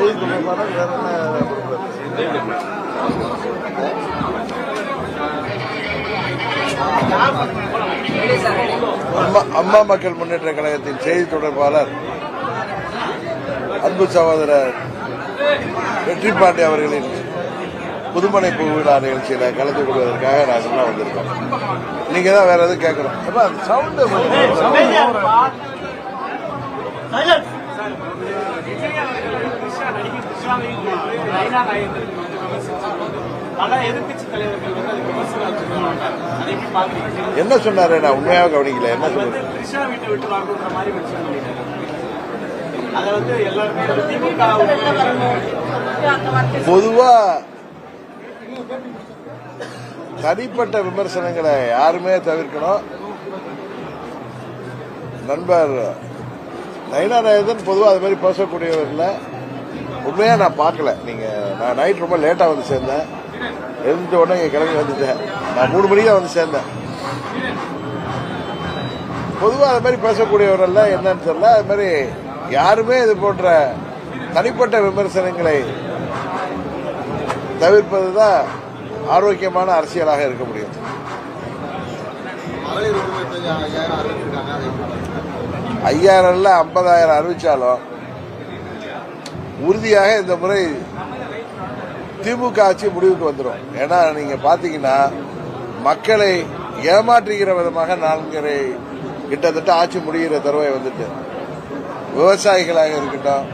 செய்தி வேற என்ன? அம்மா அம்மா மக்கள் முன்னேற்ற கழகத்தின் செய்தி தொடர்பாளர் அன்பு சகோதரர் வெற்றி பாண்டி அவர்களின் புதுமனை விழா நிகழ்ச்சியில கலந்து கொள்வதற்காக நாங்கள் வந்திருக்கோம் நீங்க தான் வேற எதுவும் கேட்கணும். அப்ப அந்த சவுண்ட் பல எதிர்கட்சி தலைவர்கள் வந்து அது விமர்சனம் வச்சிருக்காங்க அதை எப்படி பாக்குறீங்க என்ன சொன்னாரு? நான் உண்மையாக கவனிக்கல. என்ன வந்து த்ரிஷா வீட்டை விட்டு வாங்குற மாதிரி மென்ஷன் பண்ணிட்டாரு அதை வந்து எல்லாருமே வந்து திமுக பொதுவா தனிப்பட்ட விமர்சனங்களை யாருமே தவிர்க்கணும். நண்பர் நயனாராயணன் பொதுவாக அது மாதிரி பேசக்கூடியவர் இல்லை. உண்மையாக நான் பார்க்கல. நீங்கள் நான் நைட் ரொம்ப லேட்டாக வந்து சேர்ந்தேன். எழுந்த உடனே இங்கே கிளம்பி வந்துட்டேன். நான் மூணு மணிக்கு தான் வந்து சேர்ந்தேன். பொதுவாக அது மாதிரி பேசக்கூடியவரெல்லாம் என்னன்னு தெரியல. அது மாதிரி யாருமே இது போன்ற தனிப்பட்ட விமர்சனங்களை தவிர்ப்பது தான் ஆரோக்கியமான அரசியலாக இருக்க முடியும். ஐயாயிரம் அறிவிச்சிருக்காங்க ஐயாயிரம்ல ஐம்பதாயிரம் அறிவிச்சாலும் உறுதியாக இந்த முறை திமுக ஆட்சி முடிவுக்கு வந்துடும் ஏன்னா நீங்க பாத்தீங்கன்னா மக்களை ஏமாற்றுகிற விதமாக நான்கரை கிட்டத்தட்ட ஆட்சி முடிகிற தருவாய் வந்துட்டு. விவசாயிகளாக இருக்கட்டும்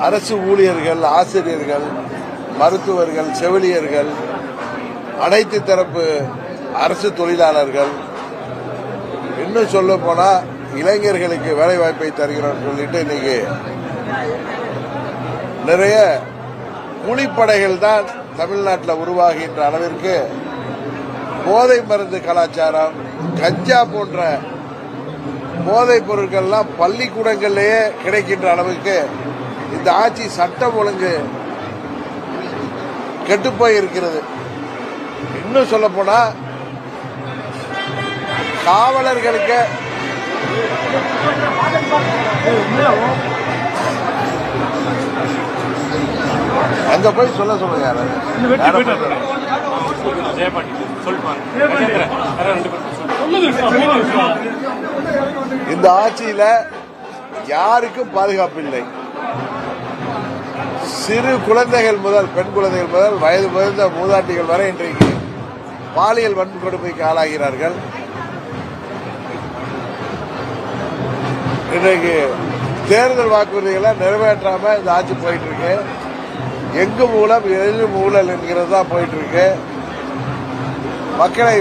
அரசு ஊழியர்கள் ஆசிரியர்கள் மருத்துவர்கள் செவிலியர்கள் அனைத்து தரப்பு அரசு தொழிலாளர்கள் இன்னும் சொல்ல போனா இளைஞர்களுக்கு வேலை வாய்ப்பை தருகிறோம் சொல்லிட்டு இன்னைக்கு நிறைய கூலிப்படைகள் தான் தமிழ்நாட்டில் உருவாகின்ற அளவிற்கு போதை மருந்து கலாச்சாரம் கஞ்சா போன்ற போதைப் பொருட்கள்லாம் பள்ளிக்கூடங்களிலேயே கிடைக்கின்ற அளவுக்கு இந்த ஆட்சி சட்டம் ஒழுங்கு கெட்டுப்போய் இருக்கிறது இன்னும் சொல்ல போனா காவலர்களுக்கு அங்க போய் சொல்ல சொல்லுங்க இந்த ஆட்சியில யாருக்கும் பாதுகாப்பு இல்லை. சிறு குழந்தைகள் முதல் பெண் குழந்தைகள் முதல் வயது முதிர்ந்த மூதாட்டிகள் வரை இன்றைக்கு பாலியல் வன்கொடுமைக்கு ஆளாகிறார்கள். இன்றைக்கு தேர்தல் வாக்குறுதிகளை நிறைவேற்றாம இந்த ஆட்சி போயிட்டு இருக்கு எங்கு மூலம் எது ஊழல் என்கிறது தான் போயிட்டு இருக்கு மக்களை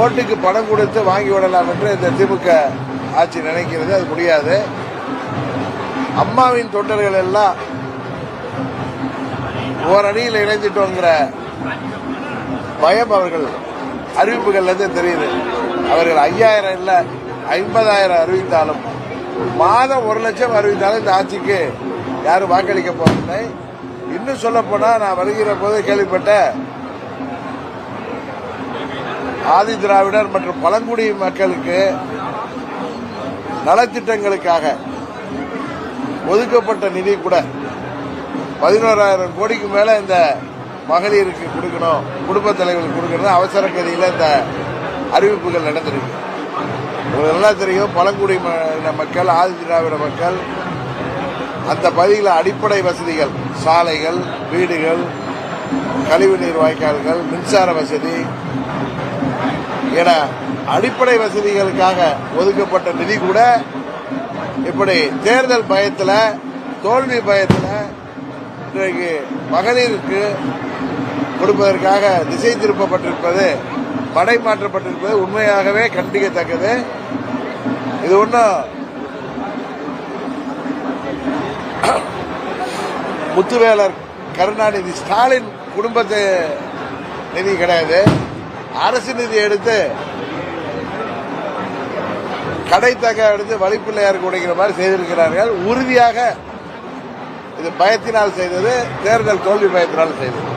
ஓட்டுக்கு பணம் கொடுத்து வாங்கி விடலாம் என்று இந்த திமுக ஆட்சி நினைக்கிறது. அது முடியாது. அம்மாவின் தொண்டர்கள் எல்லாம் ஓரணியில் இணைஞ்சிட்டோங்கிற பயம் அவர்கள் அறிவிப்புகள்ல இருந்து தெரியுது. அவர்கள் ஐயாயிரம் இல்ல ஐம்பதாயிரம் அறிவித்தாலும் மாதம் ஒரு லட்சம் அறிவித்தாலும் இந்த ஆட்சிக்கு யாரும் வாக்களிக்க போவதில்லை. இன்னும் சொல்ல போனா நான் வருகிற போது கேள்விப்பட்ட ஆதி திராவிடர் மற்றும் பழங்குடி மக்களுக்கு நலத்திட்டங்களுக்காக ஒதுக்கப்பட்ட நிதி கூட பதினோராயிரம் கோடிக்கு மேல இந்த மகளிருக்கு கொடுக்கணும் குடும்ப தலைவர்களுக்கு கொடுக்கணும் அவசர கதியில இந்த அறிவிப்புகள் நடந்திருக்கு. உங்களுக்கு நல்லா தெரியும் பழங்குடி மக்கள் ஆதி திராவிட மக்கள் அந்த பகுதியில் அடிப்படை வசதிகள் சாலைகள் வீடுகள் கழிவுநீர் வாய்க்கால்கள் மின்சார வசதி என அடிப்படை வசதிகளுக்காக ஒதுக்கப்பட்ட நிதி கூட இப்படி தேர்தல் பயத்தில் தோல்வி பயத்தில் இன்றைக்கு மகளிருக்கு கொடுப்பதற்காக திசை திருப்பப்பட்டிருப்பது படை மாற்றப்பட்டிருப்பது உண்மையாகவே கண்டிக்கத்தக்கது. இது ஒன்றும் முத்துவேலர் கருணாநிதி ஸ்டாலின் குடும்பத்து நிதி கிடையாது. அரசு நிதி எடுத்து கடைத்தக எடுத்து வழிப்பிள்ளையார் உடைக்கிற மாதிரி செய்திருக்கிறார்கள். உறுதியாக இது பயத்தினால் செய்தது தேர்தல் தோல்வி பயத்தினால் செய்தது.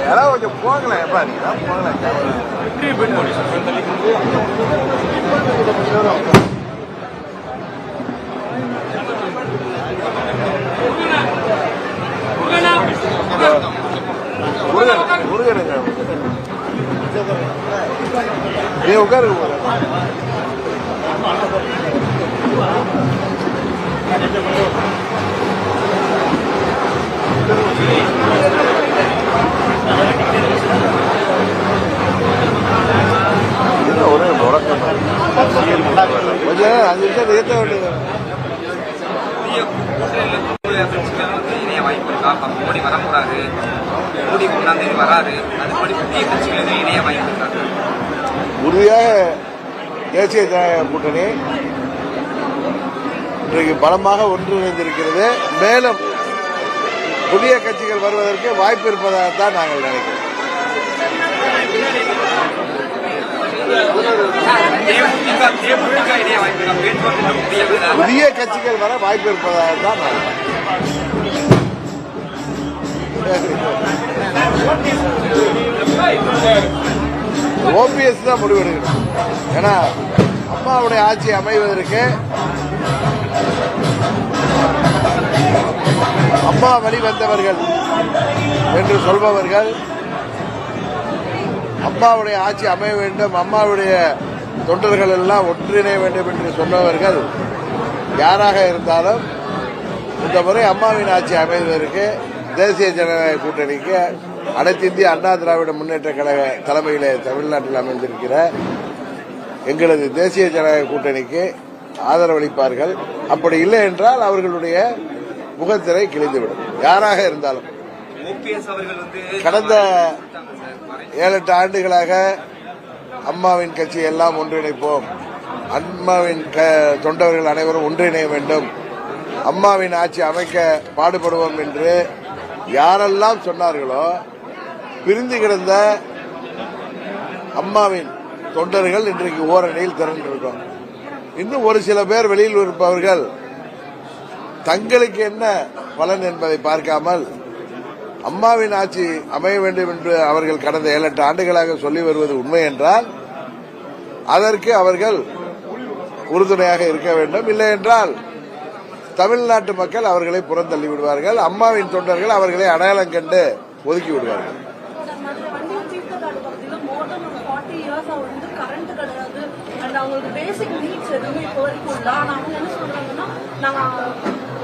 யாராவது கொஞ்சம் போங்களேன் எப்பா நீங்க போங்களேன் முருகன் முருகனுங்க நீ உட்காருங்க அஞ்சு நிமிஷம் நிறுத்த வேண்டியது வந்து இணைய வாய்ப்பு இருக்கா அப்ப மோடி வரக்கூடாது மோடி ஒன்றாம் தேதி வராது அதுபடி புதிய கட்சிகள் இணைய வாய்ப்பு இருக்கா உறுதியாக தேசிய கூட்டணி இன்றைக்கு பலமாக ஒன்றிணைந்திருக்கிறது. மேலும் புதிய கட்சிகள் வருவதற்கு வாய்ப்பு இருப்பதாகத்தான் நாங்கள் நினைக்கிறோம். புதிய கட்சிகள் வர வாய்ப்பு இருப்பதாகத்தான் நாங்கள் ஓபிஎஸ் தான் முடிவெடுக்கணும். ஏன்னா அம்மாவுடைய ஆட்சி அமைவதற்கு அம்மா வழி வந்தவர்கள் என்று சொல்பவர்கள் அம்மாவுடைய ஆட்சி அமைய வேண்டும் அம்மாவுடைய தொண்டர்கள் எல்லாம் ஒன்றிணைய வேண்டும் என்று சொன்னவர்கள் யாராக இருந்தாலும் இந்த முறை அம்மாவின் ஆட்சி அமைவதற்கு தேசிய ஜனநாயக கூட்டணிக்கு அனைத்து இந்திய அண்ணா திராவிட முன்னேற்ற கழக தலைமையிலே தமிழ்நாட்டில் அமைந்திருக்கிற எங்களது தேசிய ஜனநாயக கூட்டணிக்கு ஆதரவளிப்பார்கள். அப்படி இல்லை என்றால் அவர்களுடைய முகத்திரை கிழிந்துவிடும். யாராக இருந்தாலும். கடந்த ஏழு எட்டு ஆண்டுகளாக அம்மாவின் கட்சி எல்லாம் ஒன்றிணைப்போம். அம்மாவின் தொண்டர்கள் அனைவரும் ஒன்றிணைய வேண்டும். அம்மாவின் ஆட்சி அமைக்க பாடுபடுவோம் என்று யாரெல்லாம் சொன்னார்களோ பிரிந்து கிடந்த அம்மாவின் தொண்டர்கள் இன்றைக்கு ஓரணியில் திரண்டிருக்கோம். இன்னும் ஒரு சில பேர் வெளியில் இருப்பவர்கள் தங்களுக்கு என்ன பலன் என்பதை பார்க்காமல் அம்மாவின் ஆட்சி அமைய வேண்டும் என்று அவர்கள் கடந்த ஏழு எட்டு ஆண்டுகளாக சொல்லி வருவது உண்மை என்றால் அதற்கு அவர்கள் உறுதுணையாக இருக்க வேண்டும். இல்லை என்றால் தமிழ்நாட்டு மக்கள் அவர்களை புறந்தள்ளி விடுவார்கள். அம்மாவின் தொண்டர்கள் அவர்களை அடையாளம் கண்டு ஒதுக்கி விடுவார்கள். அவங்களுக்கு பேசிக் நீட்ஸ் எதுவுமே இப்போ வரைக்கும் இல்ல. ஆனா அவங்க என்ன சொல்றாங்கன்னா, நாங்க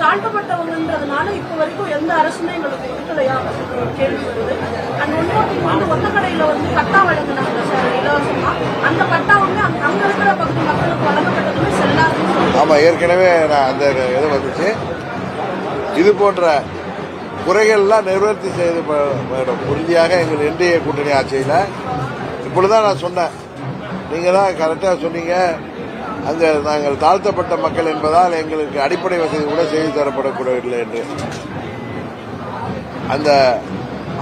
தாழ்த்தப்பட்டவங்கன்றதுனால இப்போ வரைக்கும் எந்த அரசுமே எங்களுக்கு கொடுக்கலையா அப்படின்ற ஒரு கேள்வி வருது. அண்ட் ஒன்னொரு வந்து ஒத்தக்கடையில வந்து பட்டா வழங்கினாங்க சார் இலவசமா. அந்த பட்டா வந்து அங்க இருக்கிற பகுதி மக்களுக்கு வழங்கப்பட்டதுமே செல்லாதுன்னு சொல்றாங்க. ஆமா ஏற்கனவே நான் அந்த இது வந்துச்சு. இது போன்ற குறைகள்லாம் நிவர்த்தி செய்து உறுதியாக எங்கள் என்டிஏ கூட்டணி ஆட்சியில். இப்பொழுதுதான் நான் சொன்னேன் நீங்கள் தான் கரெக்டாக சொன்னீங்க. அந்த நாங்கள் தாழ்த்தப்பட்ட மக்கள் என்பதால் எங்களுக்கு அடிப்படை வசதி கூட செய்து தரப்படக்கூடவில்லை என்று. அந்த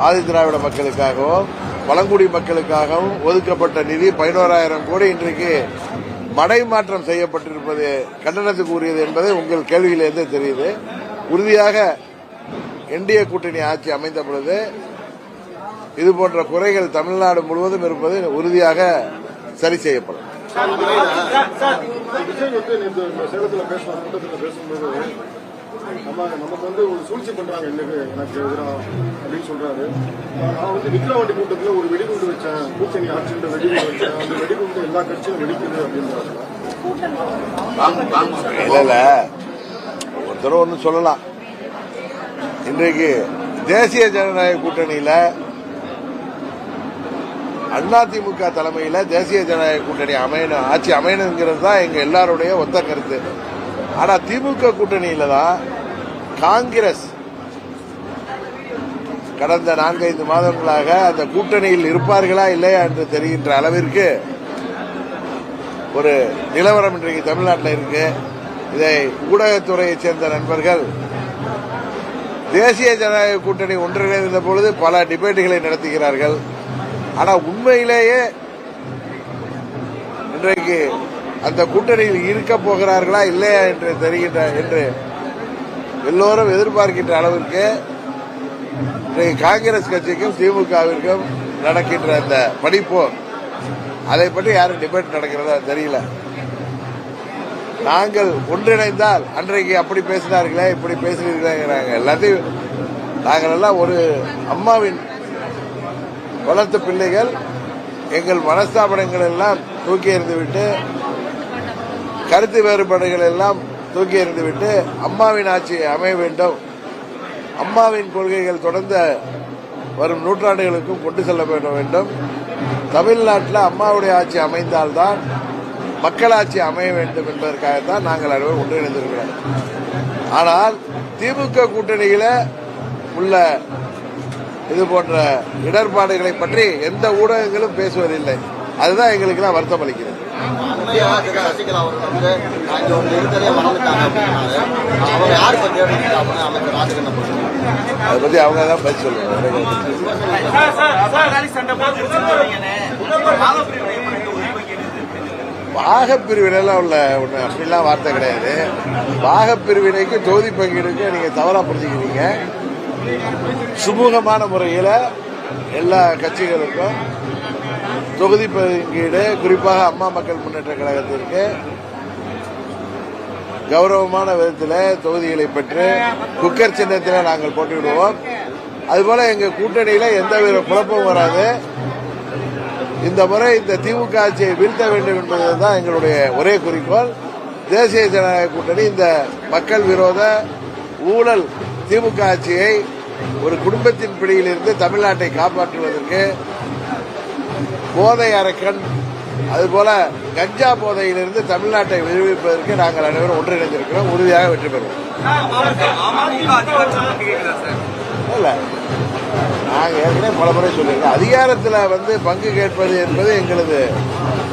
ஆதி திராவிட மக்களுக்காகவும் பழங்குடி மக்களுக்காகவும் ஒதுக்கப்பட்ட நிதி பதினோராயிரம் கோடி இன்றைக்கு மடை மாற்றம் செய்யப்பட்டிருப்பது கண்டனத்துக்கு உரியது என்பது உங்கள் கேள்வியிலிருந்து தெரியுது. உறுதியாக என்டிஏ கூட்டணி ஆட்சி அமைந்த பொழுது இதுபோன்ற குறைகள் தமிழ்நாடு முழுவதும் இருப்பது உறுதியாக சரி செய்யப்படும். விஜய் வந்து நேற்று இந்த சேலத்துல பேசின கூட்டத்துல பேசும்போது நம்ம நமக்கு வந்து ஒரு சூழ்ச்சி பண்றாங்க எனக்கு எனக்கு எதிராக அப்படின்னு சொல்றாரு நான் வந்து விக்கிரவாண்டி கூட்டத்தில் ஒரு வெடிகுண்டு வச்சேன் கூட்டணி ஆட்சின்ற வெடிகுண்டு வச்சேன் அந்த வெடிகுண்டு எல்லா கட்சியும் வெடிக்குது அப்படின்றாங்க இல்ல இல்ல ஒருத்தர் ஒன்று சொல்லலாம். இன்றைக்கு தேசிய ஜனநாயக கூட்டணியில அதிமுக தலைமையில் தேசிய ஜனநாயக கூட்டணி அமையணும். ஆட்சி அமையணுங்கிறது தான் எங்கள் எல்லாருடைய ஒத்த கருத்து. ஆனால் திமுக கூட்டணியில் தான் காங்கிரஸ் கடந்த நான்கைந்து மாதங்களாக அந்த கூட்டணியில் இருப்பார்களா இல்லையா என்று தெரிகின்ற அளவிற்கு ஒரு நிலவரம் இன்றைக்கு தமிழ்நாட்டில் இருக்கு. இதை ஊடகத்துறையைச் சேர்ந்த நண்பர்கள் தேசிய ஜனநாயக கூட்டணி ஒன்றிணைந்த பொழுது பல டிபேட்டுகளை நடத்துகிறார்கள். ஆனால் உண்மையிலேயே இன்றைக்கு அந்த கூட்டணியில் இருக்க போகிறார்களா இல்லையா என்று தெரிகின்ற என்று எல்லோரும் எதிர்பார்க்கின்ற அளவிற்கு இன்றைக்கு காங்கிரஸ் கட்சிக்கும் திமுகவிற்கும் நடக்கின்ற அந்த படிப்போர் அதை பற்றி யாரும் டிபேட் நடக்கிறதா தெரியல. நாங்கள் ஒன்றிணைந்தால் அன்றைக்கு அப்படி பேசினார்களே இப்படி பேசுகிறீர்களேங்கிறாங்க எல்லாத்தையும் நாங்கள் எல்லாம் ஒரு அம்மாவின் வளர்த்த பிள்ளைகள் எங்கள் மனஸ்தாபனங்கள் எல்லாம் தூக்கி எறிந்துவிட்டு கருத்து வேறுபாடுகள் எல்லாம் தூக்கி எறிந்துவிட்டு அம்மாவின் ஆட்சி அமைய வேண்டும். அம்மாவின் கொள்கைகள் தொடர்ந்த வரும் நூற்றாண்டுகளுக்கும் கொண்டு செல்ல வேண்டும். தமிழ்நாட்டில் அம்மாவுடைய ஆட்சி அமைந்தால்தான் மக்களாட்சி அமைய வேண்டும் என்பதற்காகத்தான் நாங்கள் அனைவரும் ஒன்றிணைந்திருக்கிறோம். ஆனால் திமுக கூட்டணியில் உள்ள இது போன்ற இடர்பாடுகளை பற்றி எந்த ஊடகங்களும் பேசுவதில்லை. அதுதான் எங்களுக்கெல்லாம் வருத்தம் அளிக்கிறது. உண்மையா வந்து இங்க அவங்க யாரு பத்தி அதை பத்தி அவங்க தான் பதில் சொல்லுவாங்க சார் சார் சார் பாகப்பிரிவினைலாம் உள்ள ஒன்று அப்படிலாம் வார்த்தை கிடையாது. பாகப்பிரிவினைக்கு தொகுதி பங்கீடுக்கு நீங்க தவறா புரிஞ்சுக்கிறீங்க. சுமூகமான முறையில் எல்லா கட்சிகளுக்கும் தொகுதி பங்கீடு குறிப்பாக அம்மா மக்கள் முன்னேற்ற கழகத்திற்கு கௌரவமான விதத்தில் தொகுதிகளை பெற்று குக்கர் சின்னத்தில் நாங்கள் போட்டியிடுவோம். அதுபோல எங்கள் கூட்டணியில் எந்தவித குழப்பமும் வராது. இந்த முறை இந்த திமுக ஆட்சியை வீழ்த்த வேண்டும் என்பதுதான் எங்களுடைய ஒரே குறிக்கோள். தேசிய ஜனநாயக கூட்டணி இந்த மக்கள் விரோத ஊழல் திமுக ஆட்சியை ஒரு குடும்பத்தின் பிடியிலிருந்து தமிழ்நாட்டை காப்பாற்றுவதற்கு போதை அரக்கன் அதுபோல கஞ்சா போதையிலிருந்து தமிழ்நாட்டை விடுவிப்பதற்கு நாங்கள் அனைவரும் ஒன்றிணைந்திருக்கிறோம். உறுதியாக வெற்றி பெறுவோம். அமமுக இல்ல ஏற்கனவே பல முறை சொல்லியிருக்கோம் அதிகாரத்தில் வந்து பங்கு கேட்பது என்பது எங்களது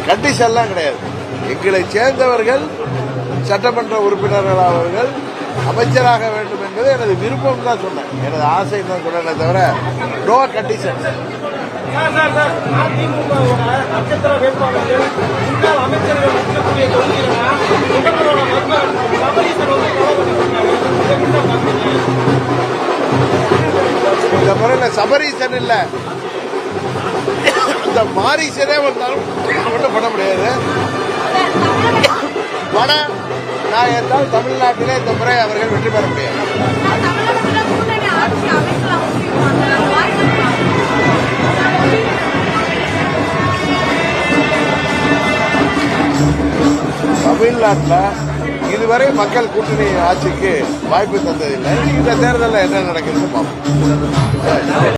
கண்டிஷன்லாம் கிடையாது. எங்களை சேர்ந்தவர்கள் சட்டமன்ற உறுப்பினர்கள் அவர்கள் அமைச்சராக வேண்டும் என்பது எனது விருப்பம் தான் சொன்னேன். எனது ஆசை தான் சொன்னேனே தவிர நோ கண்டிஷன் இந்த முறையில் சபரீசன் இல்ல. இந்த மாரீசனே வந்தாலும் ஒன்றும் பண்ண முடியாது. வட நான் என்றால் தமிழ்நாட்டிலே இந்த முறை அவர்கள் வெற்றி பெற முடியும் தமிழ்நாட்டில் இதுவரை மக்கள் கூட்டணி ஆட்சிக்கு வாய்ப்பு தந்ததில்லை. இந்த தேர்தலில் என்ன நடக்குதுன்னு பார்ப்போம்.